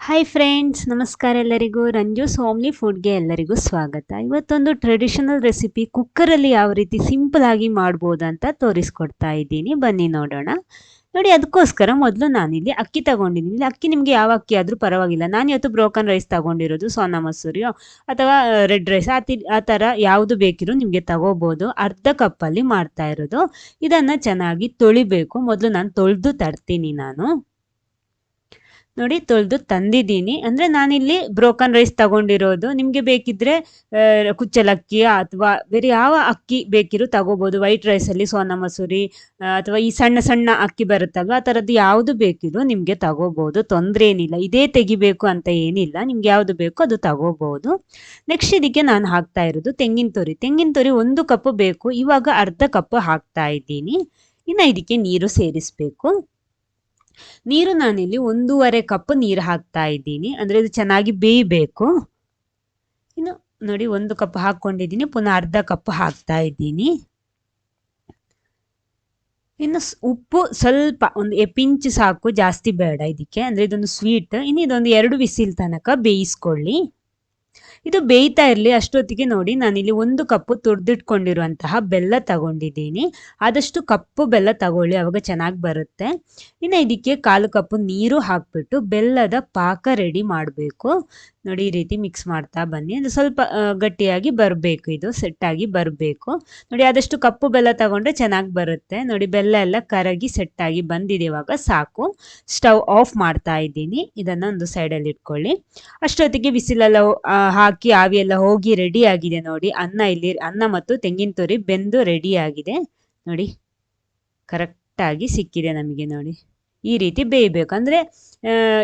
Hi friends ನಮಸ್ಕಾರ ಎಲ್ಲರಿಗೂ. Ranju homely ಫುಡ್ಗೆ ಎಲ್ಲರಿಗೂ ಸ್ವಾಗತ. ಇವತ್ತೊಂದು ಟ್ರೆಡಿಷನಲ್ ರೆಸಿಪಿ ಕುಕ್ಕರಲ್ಲಿ ಯಾವ ರೀತಿ ಸಿಂಪಲ್ ಆಗಿ ಮಾಡ್ಬೋದು ಅಂತ ತೋರಿಸ್ಕೊಡ್ತಾ ಇದ್ದೀನಿ. ಬನ್ನಿ ನೋಡೋಣ. ನೋಡಿ, ಅದಕ್ಕೋಸ್ಕರ ಮೊದಲು ನಾನಿಲ್ಲಿ ಅಕ್ಕಿ ತಗೊಂಡಿದ್ದೀನಿ. ಇಲ್ಲಿ ಅಕ್ಕಿ ನಿಮಗೆ ಯಾವ ಅಕ್ಕಿ ಆದರೂ ಪರವಾಗಿಲ್ಲ. ನಾನು ಇವತ್ತು ಬ್ರೋಕನ್ ರೈಸ್ ತಗೊಂಡಿರೋದು ಸೋನಾ ಮಸೂರಿಯೋ ಅಥವಾ ರೆಡ್ ರೈಸ್ ಆ ತಿ, ಆ ಥರ ಯಾವುದು ಬೇಕಿರೋ ನಿಮಗೆ ತಗೋಬೋದು. ಅರ್ಧ ಕಪ್ಪಲ್ಲಿ ಮಾಡ್ತಾ ಇರೋದು. ಇದನ್ನು ಚೆನ್ನಾಗಿ ತೊಳಿಬೇಕು. ಮೊದಲು ನಾನು ತೊಳೆದು ತರ್ತೀನಿ ನಾನು. ನೋಡಿ ತೊಳೆದು ತಂದಿದ್ದೀನಿ. ಅಂದರೆ ನಾನಿಲ್ಲಿ ಬ್ರೋಕನ್ ರೈಸ್ ತಗೊಂಡಿರೋದು. ನಿಮಗೆ ಬೇಕಿದ್ರೆ ಕುಚ್ಚಲಕ್ಕಿ ಅಥವಾ ಬೇರೆ ಯಾವ ಅಕ್ಕಿ ಬೇಕಿರೋ ತಗೋಬೋದು. ವೈಟ್ ರೈಸಲ್ಲಿ ಸೋನಾ ಮಸೂರಿ ಅಥವಾ ಈ ಸಣ್ಣ ಸಣ್ಣ ಅಕ್ಕಿ ಬರುತ್ತಲ್ವ, ಆ ಥರದ್ದು ಯಾವುದು ಬೇಕಿದ್ರು ನಿಮಗೆ ತಗೋಬೋದು. ತೊಂದರೆ ಏನಿಲ್ಲ. ಇದೇ ತೆಗಿಬೇಕು ಅಂತ ಏನಿಲ್ಲ. ನಿಮ್ಗೆ ಯಾವುದು ಬೇಕೋ ಅದು ತಗೋಬೋದು. ನೆಕ್ಸ್ಟ್ ಇದಕ್ಕೆ ನಾನು ಹಾಕ್ತಾ ಇರೋದು ತೆಂಗಿನ ತುರಿ. ತೆಂಗಿನ ತುರಿ ಒಂದು ಕಪ್ ಬೇಕು. ಇವಾಗ ಅರ್ಧ ಕಪ್ ಹಾಕ್ತಾ ಇದ್ದೀನಿ. ಇನ್ನು ಇದಕ್ಕೆ ನೀರು ಸೇರಿಸಬೇಕು. ನೀರು ನಾನಿಲ್ಲಿ ಒಂದೂವರೆ ಕಪ್ ನೀರು ಹಾಕ್ತಾ ಇದ್ದೀನಿ. ಅಂದರೆ ಇದು ಚೆನ್ನಾಗಿ ಬೇಯಬೇಕು. ಇನ್ನು ನೋಡಿ ಒಂದು ಕಪ್ ಹಾಕ್ಕೊಂಡಿದ್ದೀನಿ. ಪುನಃ ಅರ್ಧ ಕಪ್ ಹಾಕ್ತಾ ಇದ್ದೀನಿ. ಇನ್ನು ಉಪ್ಪು ಸ್ವಲ್ಪ ಒಂದು ಪಿಂಚ್ ಸಾಕು ಜಾಸ್ತಿ ಬೇಡ ಇದಕ್ಕೆ. ಅಂದರೆ ಇದೊಂದು ಸ್ವೀಟ್. ಇನ್ನು ಇದೊಂದು ಎರಡು ಬಿಸಿಲ್ ತನಕ ಬೇಯಿಸ್ಕೊಳ್ಳಿ. ಇದು ಬೇಯ್ತಾ ಇರಲಿ ಅಷ್ಟೊತ್ತಿಗೆ ನೋಡಿ ನಾನಿಲ್ಲಿ ಒಂದು ಕಪ್ಪು ತುರಿದಿಟ್ಕೊಂಡಿರುವಂತಹ ಬೆಲ್ಲ ತಗೊಂಡಿದ್ದೀನಿ. ಆದಷ್ಟು ಕಪ್ಪು ಬೆಲ್ಲ ತಗೊಳ್ಳಿ, ಅವಾಗ ಚೆನ್ನಾಗಿ ಬರುತ್ತೆ. ಇನ್ನು ಇದಕ್ಕೆ ಕಾಲು ಕಪ್ಪು ನೀರು ಹಾಕ್ಬಿಟ್ಟು ಬೆಲ್ಲದ ಪಾಕ ರೆಡಿ ಮಾಡಬೇಕು. ನೋಡಿ, ಈ ರೀತಿ ಮಿಕ್ಸ್ ಮಾಡ್ತಾ ಬನ್ನಿ. ಅದು ಸ್ವಲ್ಪ ಗಟ್ಟಿಯಾಗಿ ಬರಬೇಕು ಇದು ಸೆಟ್ಟಾಗಿ ಬರಬೇಕು. ನೋಡಿ, ಆದಷ್ಟು ಕಪ್ಪು ಬೆಲ್ಲ ತಗೊಂಡ್ರೆ ಚೆನ್ನಾಗಿ ಬರುತ್ತೆ. ನೋಡಿ, ಬೆಲ್ಲ ಎಲ್ಲ ಕರಗಿ ಸೆಟ್ಟಾಗಿ ಬಂದಿದೆ ಇವಾಗ, ಸಾಕು. ಸ್ಟವ್ ಆಫ್ ಮಾಡ್ತಾ ಇದ್ದೀನಿ. ಇದನ್ನು ಒಂದು ಸೈಡಲ್ಲಿ ಇಟ್ಕೊಳ್ಳಿ. ಅಷ್ಟೊತ್ತಿಗೆ ಬಿಸಿಲೆಲ್ಲ ಆ, ಹಾಕಿ ಆವಿ ಎಲ್ಲ ಹೋಗಿ ರೆಡಿ ಆಗಿದೆ ನೋಡಿ. ಅನ್ನ ಇಲ್ಲಿ ಅನ್ನ ಮತ್ತು ತೆಂಗಿನ ತುರಿ ಬೆಂದು ರೆಡಿ ಆಗಿದೆ ನೋಡಿ ಕರೆಕ್ಟಾಗಿ ಸಿಕ್ಕಿದೆ ನಮಗೆ ನೋಡಿ. ಈ ರೀತಿ ಬೇಯಬೇಕು. ಅಂದರೆ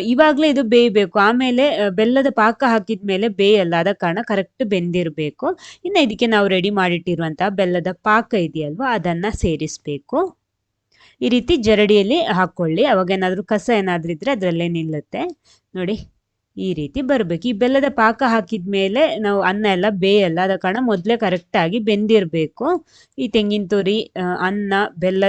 ಇವಾಗಲೇ ಇದು ಬೇಯಬೇಕು. ಆಮೇಲೆ ಬೆಲ್ಲದ ಪಾಕ ಹಾಕಿದ ಮೇಲೆ ಬೇಯಲ್ಲ. ಆದ ಕಾರಣ ಕರೆಕ್ಟ್ ಬೆಂದಿರಬೇಕು. ಇನ್ನು ಇದಕ್ಕೆ ನಾವು ರೆಡಿ ಮಾಡಿಟ್ಟಿರುವಂತಹ ಬೆಲ್ಲದ ಪಾಕ ಇದೆಯಲ್ವಾ ಅದನ್ನು ಸೇರಿಸಬೇಕು. ಈ ರೀತಿ ಜರಡಿಯಲ್ಲಿ ಹಾಕ್ಕೊಳ್ಳಿ ಅವಾಗ ಏನಾದರೂ ಕಸ ಏನಾದರೂ ಇದ್ದರೆ ಅದರಲ್ಲೇ ನಿಲ್ಲುತ್ತೆ. ನೋಡಿ. ಈ ರೀತಿ ಬರಬೇಕು. ಈ ಬೆಲ್ಲದ ಪಾಕ ಹಾಕಿದ ಮೇಲೆ ನಾವು ಅನ್ನ ಎಲ್ಲ ಬೇಯಲ್ಲ, ಅದ ಕಾರಣ ಮೊದಲೇ ಕರೆಕ್ಟಾಗಿ ಬೆಂದಿರಬೇಕು. ಈ ತೆಂಗಿನ ತುರಿ ಅನ್ನ, ಬೆಲ್ಲ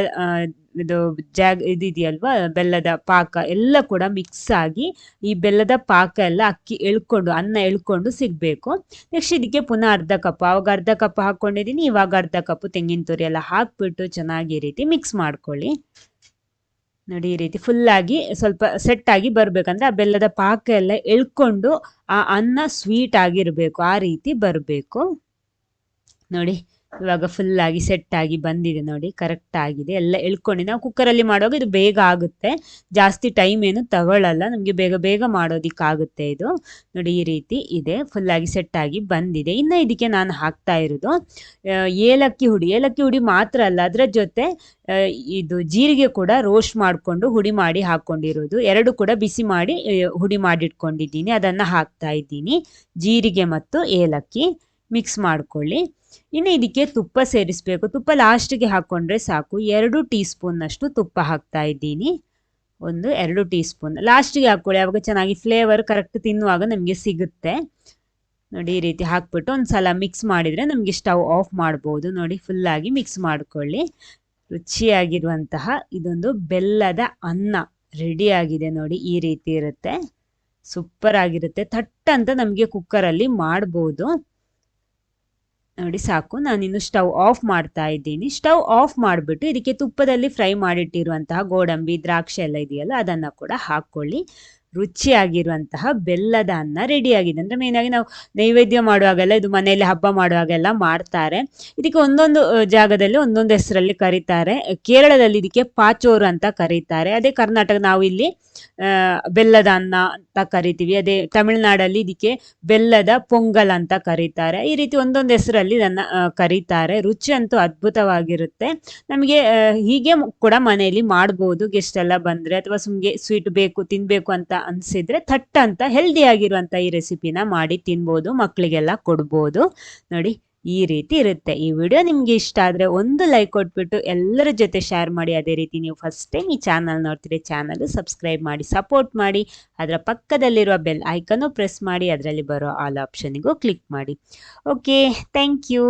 ಇದು ಜಾಗ ಇದಿದೆಯಲ್ವಾ ಬೆಲ್ಲದ ಪಾಕ ಎಲ್ಲ ಕೂಡ ಮಿಕ್ಸ್ ಆಗಿ ಈ ಬೆಲ್ಲದ ಪಾಕ ಎಲ್ಲ ಅಕ್ಕಿ ಎಳ್ಕೊಂಡು, ಅನ್ನ ಎಳ್ಕೊಂಡು ಸಿಗಬೇಕು. ನೆಕ್ಸ್ಟ್ ಇದಕ್ಕೆ ಪುನಃ ಅರ್ಧ ಕಪ್, ಆವಾಗ ಅರ್ಧ ಕಪ್ ಹಾಕ್ಕೊಂಡಿದ್ದೀನಿ ಇವಾಗ ಅರ್ಧ ಕಪ್ ತೆಂಗಿನ ತುರಿ ಎಲ್ಲ ಹಾಕ್ಬಿಟ್ಟು ಚೆನ್ನಾಗಿ ರೀತಿ ಮಿಕ್ಸ್ ಮಾಡ್ಕೊಳ್ಳಿ. ನೋಡಿ ಈ ರೀತಿ ಫುಲ್ಲಾಗಿ ಸ್ವಲ್ಪ ಸೆಟ್ ಆಗಿ ಬರಬೇಕಂದ್ರೆ ಆ ಬೆಲ್ಲದ ಪಾಕ ಎಲ್ಲ ಎಳ್ಕೊಂಡು ಆ ಅನ್ನ ಸ್ವೀಟ್ ಆಗಿರಬೇಕು, ಆ ರೀತಿ ಬರಬೇಕು. ನೋಡಿ ಇವಾಗ ಫುಲ್ಲಾಗಿ ಸೆಟ್ ಆಗಿ ಬಂದಿದೆ ನೋಡಿ ಕರೆಕ್ಟ್ ಆಗಿದೆ. ಎಲ್ಲ ಎಳ್ಕೊಂಡು ನಾವು ಕುಕ್ಕರಲ್ಲಿ ಮಾಡುವಾಗ ಇದು ಬೇಗ ಆಗುತ್ತೆ. ಜಾಸ್ತಿ ಟೈಮ್ ಏನು ತಗೊಳ್ಳಲ್ಲ ನಮಗೆ ಬೇಗ ಬೇಗ ಮಾಡೋದಕ್ಕಾಗುತ್ತೆ ಇದು. ನೋಡಿ, ಈ ರೀತಿ ಇದೆ. ಫುಲ್ಲಾಗಿ ಸೆಟ್ ಆಗಿ ಬಂದಿದೆ. ಇನ್ನು ಇದಕ್ಕೆ ನಾನು ಹಾಕ್ತಾ ಇರೋದು ಏಲಕ್ಕಿ ಹುಡಿ. ಏಲಕ್ಕಿ ಹುಡಿ ಮಾತ್ರ ಅಲ್ಲ, ಅದರ ಜೊತೆ ಇದು ಜೀರಿಗೆ ಕೂಡ ರೋಸ್ಟ್ ಮಾಡಿಕೊಂಡು ಹುಡಿ ಮಾಡಿ ಹಾಕ್ಕೊಂಡಿರೋದು ಎರಡು ಕೂಡ ಬಿಸಿ ಮಾಡಿ ಹುಡಿ ಮಾಡಿಟ್ಕೊಂಡಿದ್ದೀನಿ. ಅದನ್ನು ಹಾಕ್ತಾ ಇದ್ದೀನಿ. ಜೀರಿಗೆ ಮತ್ತು ಏಲಕ್ಕಿ. ಮಿಕ್ಸ್ ಮಾಡ್ಕೊಳ್ಳಿ. ಇನ್ನು ಇದಕ್ಕೆ ತುಪ್ಪ ಸೇರಿಸಬೇಕು. ತುಪ್ಪ ಲಾಸ್ಟಿಗೆ ಹಾಕ್ಕೊಂಡ್ರೆ ಸಾಕು. ಎರಡು ಟೀ ಸ್ಪೂನ್ನಷ್ಟು ತುಪ್ಪ ಹಾಕ್ತಾ ಇದ್ದೀನಿ. ಒಂದು, ಎರಡು ಟೀ ಸ್ಪೂನ್ ಲಾಸ್ಟಿಗೆ ಹಾಕ್ಕೊಳ್ಳಿ ಆವಾಗ ಚೆನ್ನಾಗಿ ಫ್ಲೇವರ್ ಕರೆಕ್ಟ್ ತಿನ್ನುವಾಗ ನಮಗೆ ಸಿಗುತ್ತೆ. ನೋಡಿ, ಈ ರೀತಿ ಹಾಕ್ಬಿಟ್ಟು ಒಂದು ಸಲ ಮಿಕ್ಸ್ ಮಾಡಿದರೆ ನಮಗೆ ಸ್ಟವ್ ಆಫ್ ಮಾಡ್ಬೋದು. ನೋಡಿ ಫುಲ್ಲಾಗಿ ಮಿಕ್ಸ್ ಮಾಡಿಕೊಳ್ಳಿ. ರುಚಿಯಾಗಿರುವಂತಹ ಇದೊಂದು ಬೆಲ್ಲದ ಅನ್ನ ರೆಡಿಯಾಗಿದೆ ನೋಡಿ, ಈ ರೀತಿ ಇರುತ್ತೆ. ಸೂಪರ್ ಆಗಿರುತ್ತೆ. ಥಟ್ ಅಂತ ನಮಗೆ ಕುಕ್ಕರಲ್ಲಿ ಮಾಡ್ಬೋದು. ನೋಡಿ, ಸಾಕು. ನಾನಿನ್ನು ಸ್ಟವ್ ಆಫ್ ಮಾಡ್ತಾ ಇದ್ದೀನಿ. ಸ್ಟವ್ ಆಫ್ ಮಾಡಿಬಿಟ್ಟು ಇದಕ್ಕೆ ತುಪ್ಪದಲ್ಲಿ ಫ್ರೈ ಮಾಡಿಟ್ಟಿರುವಂತಹ ಗೋಡಂಬಿ, ದ್ರಾಕ್ಷಿ ಎಲ್ಲ ಇದೆಯಲ್ಲ, ಅದನ್ನು ಕೂಡ ಹಾಕ್ಕೊಳ್ಳಿ. ರುಚಿಯಾಗಿರುವಂತಹ ಬೆಲ್ಲದ ಅನ್ನ ರೆಡಿಯಾಗಿದೆ ಅಂದರೆ ಮೇನಾಗಿ ನಾವು ನೈವೇದ್ಯ ಮಾಡುವಾಗೆಲ್ಲ, ಇದು ಮನೆಯಲ್ಲಿ ಹಬ್ಬ ಮಾಡುವಾಗೆಲ್ಲ ಮಾಡ್ತಾರೆ. ಇದಕ್ಕೆ ಒಂದೊಂದು ಜಾಗದಲ್ಲಿ ಒಂದೊಂದು ಹೆಸರಲ್ಲಿ ಕರೀತಾರೆ. ಕೇರಳದಲ್ಲಿ ಇದಕ್ಕೆ ಪಾಚೋರು ಅಂತ ಕರೀತಾರೆ. ಅದೇ ಕರ್ನಾಟಕ ನಾವು ಇಲ್ಲಿ ಬೆಲ್ಲದ ಅನ್ನ ಅಂತ ಕರಿತೀವಿ. ಅದೇ ತಮಿಳುನಾಡಲ್ಲಿ ಇದಕ್ಕೆ ಬೆಲ್ಲದ ಪೊಂಗಲ್ ಅಂತ ಕರೀತಾರೆ. ಈ ರೀತಿ ಒಂದೊಂದು ಹೆಸರಲ್ಲಿ ಇದನ್ನು ಕರೀತಾರೆ. ರುಚಿ ಅಂತೂ ಅದ್ಭುತವಾಗಿರುತ್ತೆ. ನಮಗೆ ಹೀಗೆ ಕೂಡ ಮನೆಯಲ್ಲಿ ಮಾಡ್ಬೋದು. ಗೆಸ್ಟ್ ಎಲ್ಲ ಬಂದರೆ ಅಥವಾ ಸುಮ್ಗೆ ಸ್ವೀಟ್ ಬೇಕು ತಿನ್ನಬೇಕು ಅಂತ ಅನಿಸಿದ್ರೆ ಥಟ್ ಅಂತ ಹೆಲ್ದಿ ಆಗಿರುವಂಥ ಈ ರೆಸಿಪಿನ ಮಾಡಿ ತಿನ್ಬೋದು ಮಕ್ಕಳಿಗೆಲ್ಲ ಕೊಡ್ಬೋದು. ನೋಡಿ, ಈ ರೀತಿ ಇರುತ್ತೆ. ಈ ವಿಡಿಯೋ ನಿಮಗೆ ಇಷ್ಟ ಆದರೆ ಒಂದು ಲೈಕ್ ಕೊಟ್ಬಿಟ್ಟು ಎಲ್ಲರ ಜೊತೆ ಶೇರ್ ಮಾಡಿ. ಅದೇ ರೀತಿ ನೀವು ಫಸ್ಟ್ ಟೈಮ್ ಈ ಚಾನಲ್ ನೋಡ್ತೀರಿ ಚಾನಲ್ ಸಬ್ಸ್ಕ್ರೈಬ್ ಮಾಡಿ ಸಪೋರ್ಟ್ ಮಾಡಿ. ಅದರ ಪಕ್ಕದಲ್ಲಿರುವ ಬೆಲ್ ಐಕನ್ನು ಪ್ರೆಸ್ ಮಾಡಿ. ಅದರಲ್ಲಿ ಬರೋ ಆಲ್ ಆಪ್ಷನಿಗೂ ಕ್ಲಿಕ್ ಮಾಡಿ. Okay thank you